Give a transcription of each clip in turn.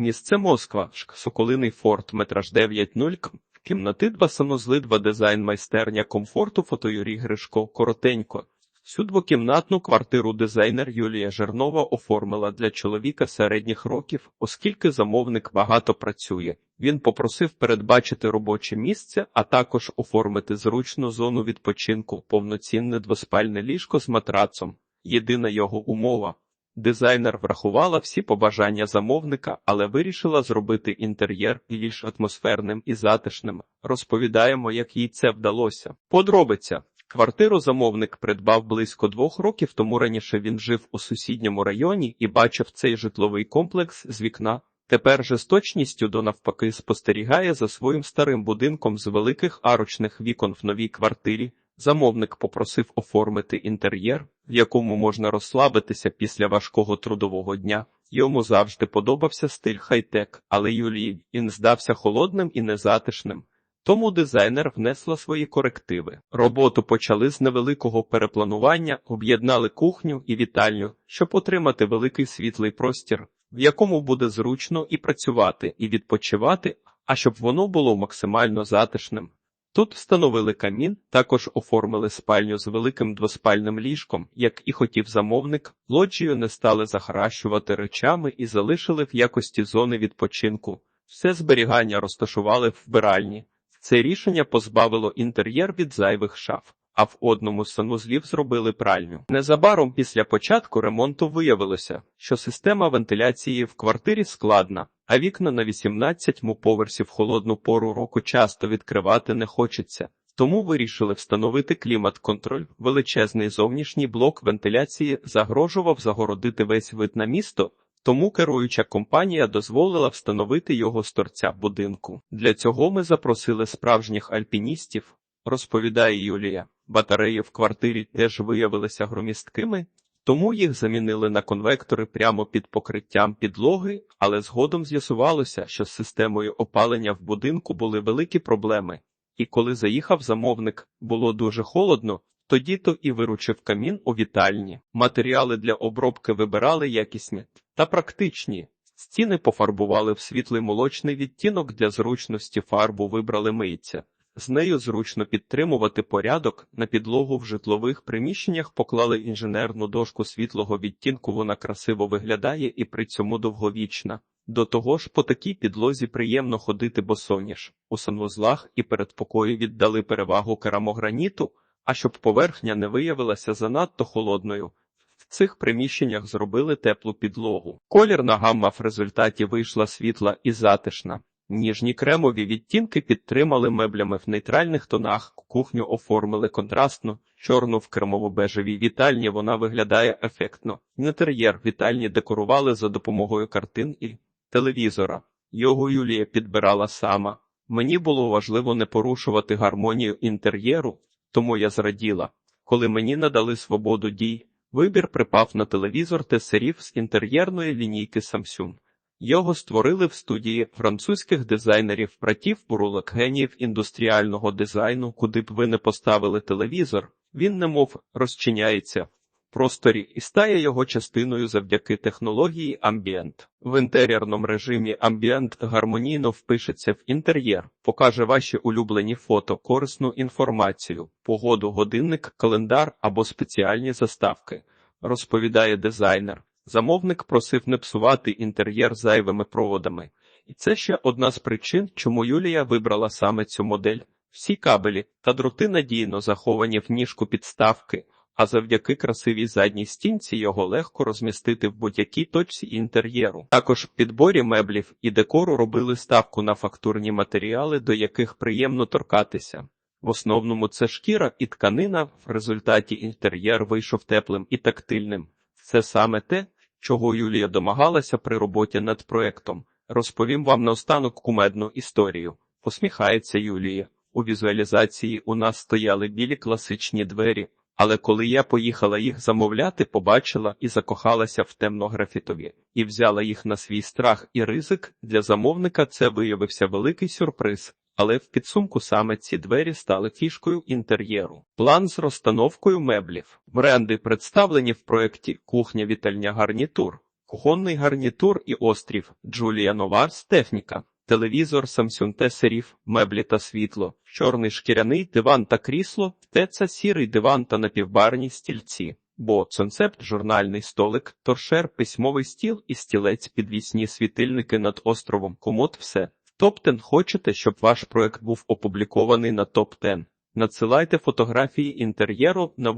Місце Москва, Шк, Соколиний форт, метраж 9.0, к. кімнати 2 санузли 2 дизайн майстерня комфорту фото Юрій Гришко, коротенько. Цю двокімнатну квартиру дизайнер Юлія Жернова оформила для чоловіка середніх років, оскільки замовник багато працює. Він попросив передбачити робоче місце, а також оформити зручну зону відпочинку, повноцінне двоспальне ліжко з матрацом. Єдина його умова. Дизайнер врахувала всі побажання замовника, але вирішила зробити інтер'єр більш атмосферним і затишним. Розповідаємо, як їй це вдалося. Подробиця. Квартиру замовник придбав близько двох років, тому раніше він жив у сусідньому районі і бачив цей житловий комплекс з вікна. Тепер же з точністю до навпаки спостерігає за своїм старим будинком з великих арочних вікон в новій квартирі. Замовник попросив оформити інтер'єр, в якому можна розслабитися після важкого трудового дня. Йому завжди подобався стиль хай-тек, але Юлії він здався холодним і незатишним. Тому дизайнер внесла свої корективи. Роботу почали з невеликого перепланування, об'єднали кухню і вітальню, щоб отримати великий світлий простір, в якому буде зручно і працювати, і відпочивати, а щоб воно було максимально затишним. Тут встановили камін, також оформили спальню з великим двоспальним ліжком, як і хотів замовник, лоджію не стали захаращувати речами і залишили в якості зони відпочинку. Все зберігання розташували в вбиральні. Це рішення позбавило інтер'єр від зайвих шаф, а в одному з санузлів зробили пральню. Незабаром після початку ремонту виявилося, що система вентиляції в квартирі складна, а вікна на 18-му поверсі в холодну пору року часто відкривати не хочеться. Тому вирішили встановити клімат-контроль. Величезний зовнішній блок вентиляції загрожував загородити весь вид на місто. Тому керуюча компанія дозволила встановити його з торця будинку. Для цього ми запросили справжніх альпіністів, розповідає Юлія. Батареї в квартирі теж виявилися громісткими, тому їх замінили на конвектори прямо під покриттям підлоги, але згодом з'ясувалося, що з системою опалення в будинку були великі проблеми. І коли заїхав замовник, було дуже холодно, тоді то і виручив камін у вітальні. Матеріали для обробки вибирали якісні та практичні. Стіни пофарбували в світлий молочний відтінок для зручності фарбу вибрали мийця. З нею зручно підтримувати порядок. На підлогу в житлових приміщеннях поклали інженерну дошку світлого відтінку. Вона красиво виглядає і при цьому довговічна. До того ж, по такій підлозі приємно ходити босоніж. У санвузлах і передпокої віддали перевагу керамограніту, а щоб поверхня не виявилася занадто холодною. В цих приміщеннях зробили теплу підлогу. Колірна гамма в результаті вийшла світла і затишна. Ніжні кремові відтінки підтримали меблями в нейтральних тонах, кухню оформили контрастно, чорну в кремово-бежевій вітальні вона виглядає ефектно. Інтер'єр вітальні декорували за допомогою картин і телевізора. Його Юлія підбирала сама. Мені було важливо не порушувати гармонію інтер'єру, тому я зраділа. Коли мені надали свободу дій, вибір припав на телевізор тесерів з інтер'єрної лінійки Samsung. Його створили в студії французьких дизайнерів братів Бурулак геніїв індустріального дизайну, куди б ви не поставили телевізор, він немов розчиняється в просторі і стає його частиною завдяки технології Ambient. В інтер'єрному режимі Ambient гармонійно впишеться в інтер'єр, покаже ваші улюблені фото, корисну інформацію, погоду, годинник, календар або спеціальні заставки, розповідає дизайнер. Замовник просив не псувати інтер'єр зайвими проводами. І це ще одна з причин, чому Юлія вибрала саме цю модель. Всі кабелі та дроти надійно заховані в ніжку підставки, а завдяки красивій задній стінці його легко розмістити в будь-якій точці інтер'єру. Також в підборі меблів і декору робили ставку на фактурні матеріали, до яких приємно торкатися. В основному це шкіра і тканина, в результаті інтер'єр вийшов теплим і тактильним. Це саме те, чого Юлія домагалася при роботі над проектом. Розповім вам наостанок кумедну історію. Посміхається Юлія. У візуалізації у нас стояли білі класичні двері, але коли я поїхала їх замовляти, побачила і закохалася в темнографітові, і взяла їх на свій страх і ризик. Для замовника це виявився великий сюрприз. Але в підсумку саме ці двері стали фішкою інтер'єру. План з розстановкою меблів. Бренди представлені в проєкті Кухня вітальня гарнітур. кухонний гарнітур і острів, Джулія Новарс техніка, телевізор Samsung T-Serif, меблі та світло, чорний шкіряний диван та крісло, теца сірий диван та напівбарні стільці. Бо концепт журнальний столик, торшер, письмовий стіл і стілець, підвісні світильники над островом. Комод все. Топ-10 хочете, щоб ваш проект був опублікований на топ-10? Надсилайте фотографії інтер'єру на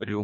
Рю.